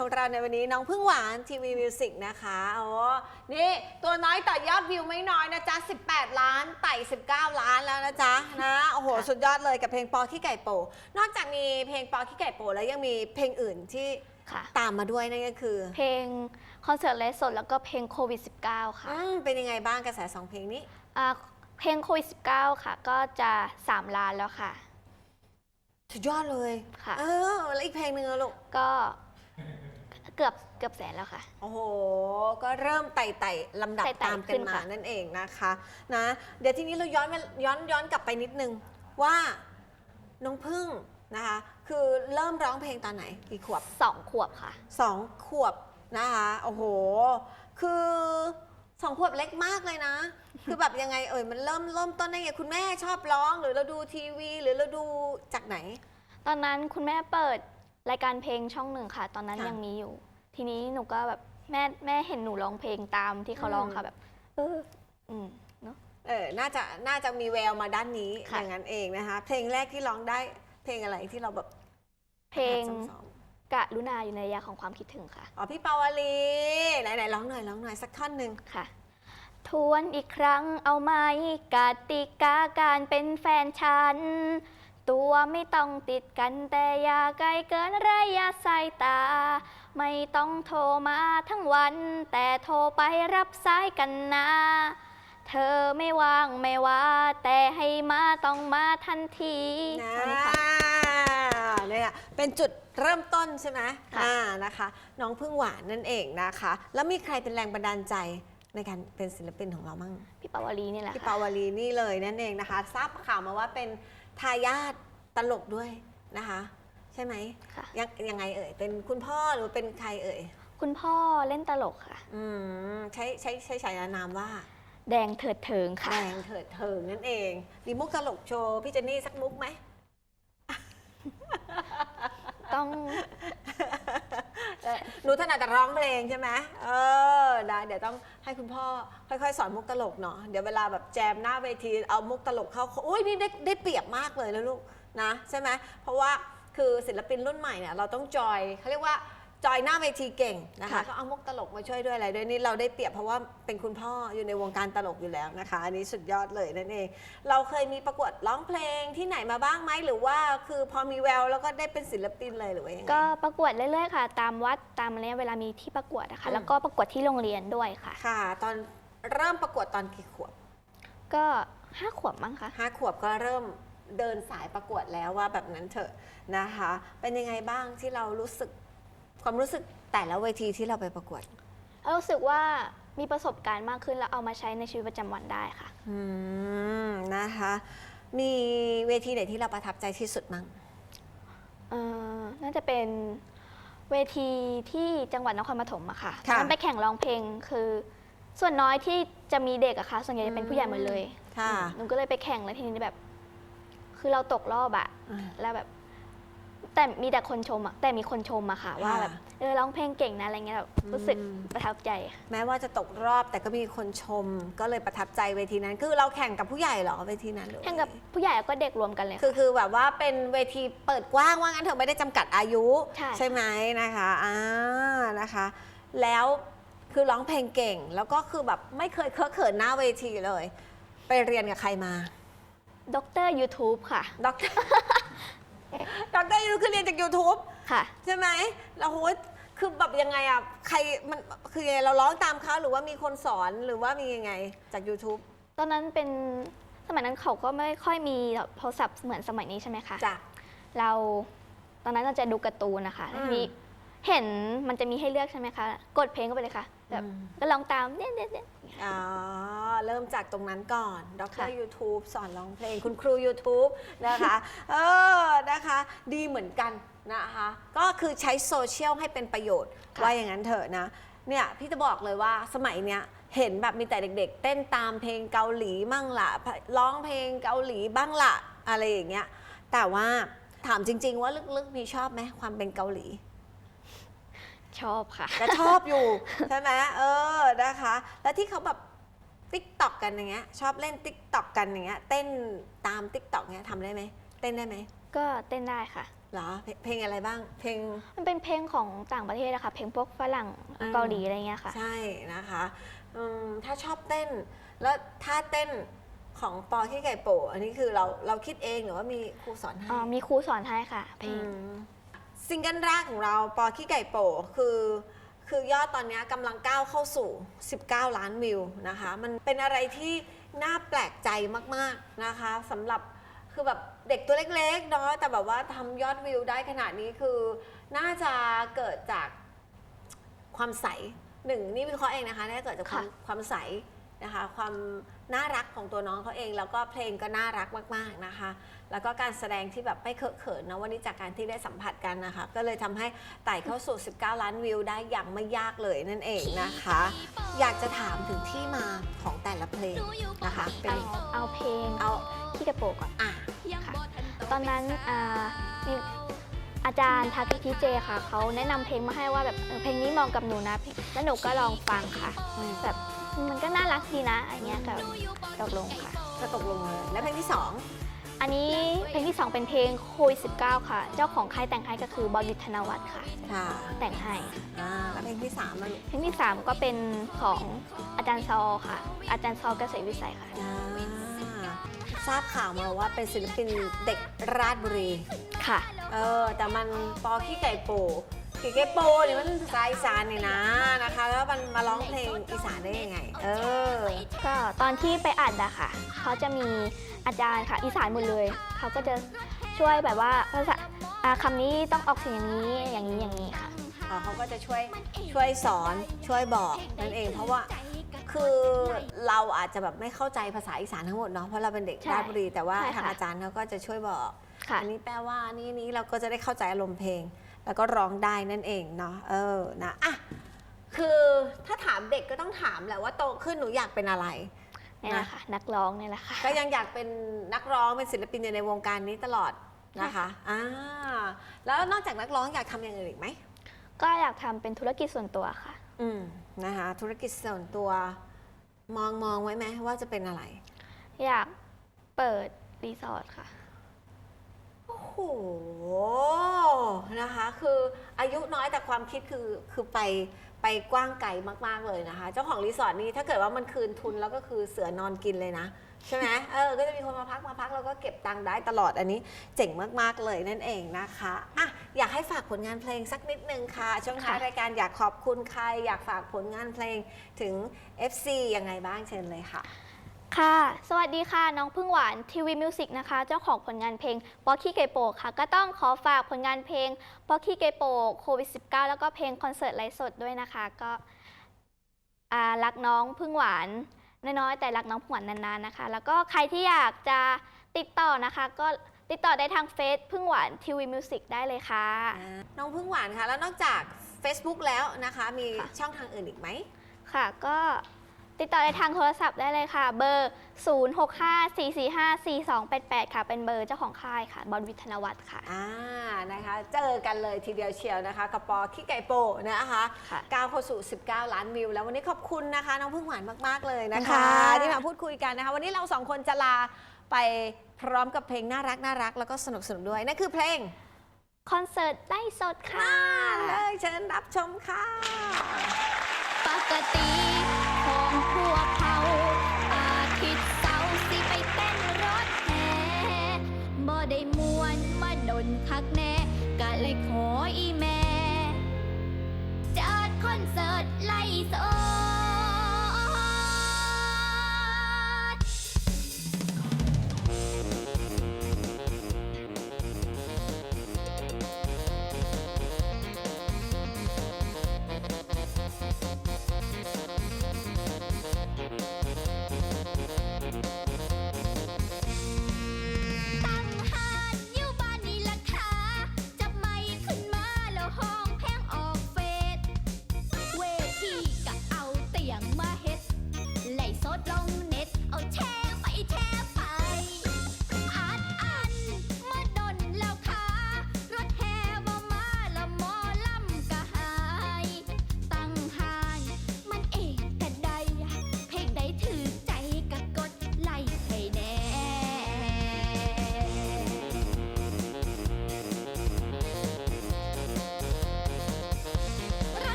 ของเราในวันนี้น้องพึ่งหวานทีวีมิวสิกนะคะโอ้นี่ ตัวน้อยต่อยอดวิวไม่น้อยนะจ๊ะ 18 ล้านไต่19 ล้านแล้วนะจ๊ะนะโอ้โห สุดยอดเลยกับเพลงปอขี้ไก่โป นอกจากมีเพลงปอขี้ไก่โป แล้วยังมีเพลงอื่นที่ค่ะ ตามมาด้วยนั่นก็คือเพลงคอนเสิร์ตไลฟ์สดแล้วก็เพลงโควิด -19 ค่ะอืมเป็นยังไงบ้างกระแสสองเพลงนี้ อ่าเพลงโควิด -19 ค่ะ ก็จะ 3 ล้านแล้วค่ะ สุดยอดเลยค่ะ เออแล้วอีกเพลงหนึ่งอะลูก ก็ เกือบเกือบแสนแล้วค่ะ โอ้โห ก็เริ่มไต่ไต่ลำดับไต่ๆตามขึ้กันนมาค่ะ นั่นเองนะคะนะ เดี๋ยวทีนี้เราย้อนมาย้อนย้อนกลับไปนิดนึงว่าน้องพึ่งนะคะ คือเริ่มร้องเพลงตอนไหนกี่ขวบ สองขวบค่ะ สองขวบนะคะ โอ้โห คือสองขวบเล็กมากเลยนะ คือแบบยังไงเอ่ย มันเริ่มเริ่มต้นได้ไง คุณแม่ชอบร้อง หรือเราดูทีวี หรือเราดูจากไหน ตอนนั้นคุณแม่เปิดรายการเพลงช่องหนึ่งค่ะ ตอนนั้นค่ะ ยังมีอยู่ ทีนี้หนูก็แบบแม่แม่เห็นหนูร้องเพลงตามที่เขาร้องอืมค่ะแบบ เอออืมเนาะ เออ น่าจะน่าจะมีแววมาด้านนี้ค่ะ อย่างนั้นเองนะคะ เพลงแรกที่ร้องได้เพลงอะไรที่เราแบบเพลงหัดซ้อมกะลุนาอยู่ในระยะของความคิดถึงค่ะ ๆอ๋อพี่ปาวลีไหนไหนร้องหน่อยร้องหน่อยสักท่อนหนึ่งค่ะ ทวนอีกครั้งเอาไหมกติกาการเป็นแฟนฉัน ตัวไม่ต้องติดกันแต่อย่าไกลเกินระยะสายตา ไม่ต้องโทรมาทั้งวัน แต่โทรไปรับสายกันนะ เธอไม่ว่างไม่ว่า แต่ให้มาต้องมาทันทีนะเท่านี้ค่ะ เนี่ยเป็นจุดเริ่มต้นใช่ไหมค่ะ อ่านะคะ น้องพึ่งหวานนั่นเองนะคะ แล้วมีใครเป็นแรงบันดาลใจในการเป็นศิลปินของเรามั่ง พี่ปาวลีนี่แหละพี่ค่ะปาวลีนี่เลยนั่นเองนะคะ ทราบข่าวมาว่าเป็นทายาทตลกด้วยนะคะ ใช่ไหมค่ะ ยังยังไงเอ่ย เป็นคุณพ่อหรือเป็นใครเอ่ย คุณพ่อเล่นตลกค่ะ อืมใช้ใช้ใช้ฉายานามว่าแดงเถิดเถิงค่ะแรงเถิดเทิงนั่นเอง มีมุกตลกโชว์พี่เจนนี่สักมุกไหม ต้อง เออหนูถนัดแต่ร้องเพลงใช่ไหมเออได้เดี๋ยวต้องให้คุณพ่อค่อยๆ สอนมุกตลกเนาะเดี๋ยวเวลาแบบแจมหน้าเวทีเอามุกตลกเข้าอุ้ยนี่ได้ได้เปรียบมากเลยแล้วลูกนะใช่ไหมเพราะว่า คือศิลปินรุ่นใหม่เนี่ยเราต้องจอยเขาเรียกว่าจอยหน้าเวทีเก่งนะคะค่ะก็เอามุกตลกมาช่วยด้วยอะไรด้วยนี่เราได้เปรียบเพราะว่าเป็นคุณพ่ออยู่ในวงการตลกอยู่แล้วนะคะ อันนี้สุดยอดเลยนั่นเอง เราเคยมีประกวดร้องเพลงที่ไหนมาบ้างไหมหรือว่าคือพอมีแววแล้วก็ได้เป็นศิลปินเลยหรือว่ายังไง ก็ประกวดเรื่อยๆค่ะ ตามวัดตามอะไรเวลามีที่ประกวดอะค่ะอืม แล้วก็ประกวดที่โรงเรียนด้วยค่ะ ค่ะ ตอนเริ่มประกวดตอนกี่ขวบก็ห้าขวบมั้งคะห้าขวบก็เริ่ม เดินสายประกวดแล้วว่าแบบนั้นเถอะนะคะ เป็นยังไงบ้างที่เรารู้สึกความรู้สึกแต่ละเวทีที่เราไปประกวดรู้สึกว่ามีประสบการณ์มากขึ้นแล้วเอามาใช้ในชีวิตประจำวันได้ค่ะ อืมนะคะ มีเวทีไหนที่เราประทับใจที่สุดมั้งเอ่อน่าจะเป็นเวทีที่จังหวัดนครปฐมอะค่ะค่ะตอนไปแข่งร้องเพลงคือ ส่วนน้อยที่จะมีเด็กอะค่ะ ส่วนใหญ่จะเป็นผู้ใหญ่หมดเลยค่ะ หนูก็เลยไปแข่งแล้วทีนี้แบบ คือเราตกรอบอะอ่า แล้วแบบ แต่มีแต่คนชมอะแต่มีคนชมอะค่ะ ว่าค่ะแบบเออร้องเพลงเก่งนะอะไรเงี้ยแบบรู้สึกอืมประทับใจค่ะแม้ว่าจะตกรอบแต่ก็มีคนชมก็เลยประทับใจเวทีนั้น คือเราแข่งกับผู้ใหญ่เหรอเวทีนั้นหรือว่าแข่งกับผู้ใหญ่แล้วก็เด็กรวมกันเลยคือค่ะคือแบบว่าเป็นเวทีเปิดกว้างว่างั้นเถอะไม่ได้จำกัดอายุใช่ ไหมนะคะอ่านะคะ แล้วคือร้องเพลงเก่งแล้วก็คือแบบไม่เคยเคอะเขินหน้าเวทีเลย ไปเรียนกับใครมา ด็อกเตอร์ยูทูบค่ะ ด็อกเตอร์ด็อกเตอร์ยูคือเรียนจาก YouTube ค่ะ ใช่ไหมแล้วโหคือแบบยังไงอะ ใครมันคือยังไงเราร้องตามเขาหรือว่ามีคนสอนหรือว่ามียังไงจาก YouTube ตอนนั้นเป็นสมัยนั้นเขาก็ไม่ค่อยมีแบบโทรศัพท์เหมือนสมัยนี้ใช่ไหมคะ จ้ะ เราตอนนั้นเราจะดูการ์ตูนนะคะอืมทีนี้ เห็นมันจะมีให้เลือกใช่ไหมคะ กดเพลงเข้าไปเลยค่ะแบบอืมก็ลองตามเนี่ยเนี่ยเนี่ยอ๋อ เริ่มจากตรงนั้นก่อนด็อกเตอค่ะร์ YouTube สอนร้องเพลง คุณครู YouTube นะคะ เออ นะคะ ดีเหมือนกันนะคะ ก็คือใช้โซเชียลให้เป็นประโยชน์ ว่าอย่างนั้นเถอะนะ เนี่ย พี่จะบอกเลยว่าสมัยเนี้ยเห็นแบบมีแต่เด็ก ๆ เต้นตามเพลงเกาหลีมั่งละร้องเพลงเกาหลีบ้างละอะไรอย่างเงี้ย แต่ว่าถามจริง ๆ ว่าลึกๆ มีชอบไหมความเป็นเกาหลี ชอบค่ะก็ชอบอยู่ ใช่ไหมเออนะคะ แล้วที่เขาแบบติ๊กตอกกันอย่างเงี้ยชอบเล่นติ๊กตอกกันอย่างเงี้ยเต้นตามติ๊กตอกเงี้ยทำได้ไหมเต้นได้ไหมก็เต้นได้ค่ะ เหรอเพลงเพลงอะไรบ้าง เพลง มันเป็นเพลงของต่างประเทศอะค่ะเพลงพวกฝรั่งอืม เกาหลีอะไรเงี้ยค่ะ ใช่นะคะอืมถ้าชอบเต้น แล้วท่าเต้นของปอที่ไก่โปะอันนี้คือเราเราคิดเองหรือว่ามีครูสอนให้อ๋อมีครูสอนให้ค่ะ เพลงอืม ซิงเกิลแรกของเราปอขี้ไก่โปะคือ คือยอดตอนนี้กำลังก้าวเข้าสู่ 19 ล้านวิวนะคะ มันเป็นอะไรที่น่าแปลกใจมากๆนะคะสำหรับคือแบบเด็กตัวเล็กๆเนาะแต่แบบว่าทำยอดวิวได้ขนาดนี้คือ น่าจะเกิดจากความใสหนึ่งนี่วิเคราะห์เองนะคะน่าจะเกิดจากความความใส นะคะความน่ารักของตัวน้องเขาเอง แล้วก็เพลงก็น่ารักมากๆนะคะ แล้วก็การแสดงที่แบบไม่เคอะเขินนะวันนี้จากการที่ได้สัมผัสกันนะคะ ก็เลยทำให้ไต่เข้าสู่ 19 ล้านวิวได้อย่างไม่ยากเลยนั่นเองนะคะ อยากจะถามถึงที่มาของแต่ละเพลงนะคะเป็นเอาเอาเพลงเอาที่กระโปรงก่อนอะค่ะตอนนั้นอ่ามีอาจารย์ทาคิคิเจค่ะเขาแนะนำเพลงมาให้ว่าแบบเออเพลงนี้เหมาะกับหนูนะแล้วหนูก็ลองฟังค่ะแบบ มันก็น่ารักดีนะอะไรเงี้ยก็ตกลงค่ะ ก็ตกลงเลยแล้วเพลงที่สองอันนี้เพลงที่ 2 เป็นเพลงโควิด19ค่ะ เจ้าของค่ายแต่งให้ก็คือบอลยุทธนวัฒน์ค่ะ ค่ะแต่งให้อ่าแล้วเพลงที่สามมาลูกเพลงที่ 3 ก็เป็นของอาจารย์ซอค่ะ อาจารย์ซอเกษตรวิสัยค่ะ อ่าทราบข่าวมาว่าเป็นศิลปินเด็กราชบุรี ค่ะ เออ แต่มันปอขี้ไก่โป ขี้ไก่โปเนี่ยมันสายอีสานนี่นะนะคะ แล้วมันมาร้องเพลงอีสานได้ยังไง เออ ก็ตอนที่ไปอัดอะค่ะ เขาจะมีอาจารย์ค่ะ อีสานหมดเลย เขาก็จะช่วยแบบว่าภาษาอ่าคำนี้ต้องออกเสียงอย่างนี้อย่างนี้อย่างนี้ค่ะ อ่าเขาก็จะช่วยช่วยสอนช่วยบอกนั่นเอง เพราะว่าคือเราอาจจะแบบไม่เข้าใจภาษาอีสานทั้งหมดเนาะเพราะเราเป็นเด็กใช่ราชบุรีแต่ว่าใช่ทางค่ะอาจารย์เขาก็จะช่วยบอกค่ะ อันนี้แปลว่านี่นี้เราก็จะได้เข้าใจอารมณ์เพลง แล้วก็ร้องได้นั่นเองเนาะเออนะอะคือถ้าถามเด็กก็ต้องถามแหละว่าโตขึ้นหนูอยากเป็นอะไรนี่แหละค่ะ นักร้องนี่แหละค่ะ ก็ยังอยากเป็นนักร้องเป็นศิลปินอยู่ในวงการนี้ตลอดนะคะอ่าแล้วนอกจากนักร้องอยากทำอย่างอื่นอีกไหมก็อยากทำเป็นธุรกิจส่วนตัวค่ะ อืมนะคะธุรกิจส่วนตัว มองมองไว้ไหมว่าจะเป็นอะไร อยากเปิดรีสอร์ทค่ะโอ้โหนะคะ คืออายุน้อยแต่ความคิดคือคือไปไปกว้างไกลมาก ๆ เลยนะคะ เจ้าของรีสอร์ทนี้ถ้าเกิดว่ามันคืนทุนแล้วก็คือเสือนอนกินเลยนะ ใช่ไหมเออ ก็จะมีคนมาพักมาพักแล้วก็เก็บตังค์ได้ตลอดอันนี้เจ๋งมาก ๆ เลยนั่นเองนะคะอะอยากให้ฝากผลงานเพลงสักนิดนึงค่ะ ช่วงท้ายรายการอยากขอบคุณใคร อยากฝากผลงานเพลงถึง FC ยังไงบ้างเชิญเลยค่ะ ค่ะ สวัสดีค่ะ น้องพึ่งหวานทีวีมิวสิกนะคะ เจ้าของผลงานเพลงป๊อกกี้เกโปค่ะ ก็ต้องขอฝากผลงานเพลงป๊อกกี้เกโปโควิด -19 แล้วก็เพลงคอนเสิร์ตไลฟ์สดด้วยนะคะ ก็อ่ารักน้องพึ่งหวานน้อยๆ แต่รักน้องพึ่งหวานนานๆนะคะ แล้วก็ใครที่อยากจะติดต่อนะคะ ก็ติดต่อได้ทางเฟซพึ่งหวานทีวีมิวสิกได้เลยค่ะ น้องพึ่งหวานค่ะแล้วนอกจาก Facebook แล้วนะคะ มีค่ะช่องทางอื่นอีกไหมค่ะก็ ติดต่อได้ทางโทรศัพท์ได้เลยค่ะ เบอร์ 0654454288 ค่ะ เป็นเบอร์เจ้าของค่ายค่ะ บอลวิทยนวัฒน์ค่ะ อ่านะคะ เจอกันเลยทีเดียวเชียวนะคะกับปอขี้ไก่โปนะคะค่ะ ก้าวเข้าสู่ 19 ล้านวิว แล้ววันนี้ขอบคุณนะคะ น้องพึ่งหวานมาก ๆ เลยนะคะ ค่ะ ที่มาพูดคุยกันนะคะ วันนี้เราสองคนจะลาไปพร้อมกับเพลงน่ารักน่ารักแล้วก็สนุกสนุกด้วยนั่นคือเพลงคอนเสิร์ตไล่สดค่ะ มาเลยเชิญรับชมค่ะ ปกติของ พวกเขา อาทิตย์เสาร์สิไปเต้นรถแห่บ่ได้มวนมาดนคักแน่กะเลยขออีแม่จัดคอนเสิร์ตไล่สด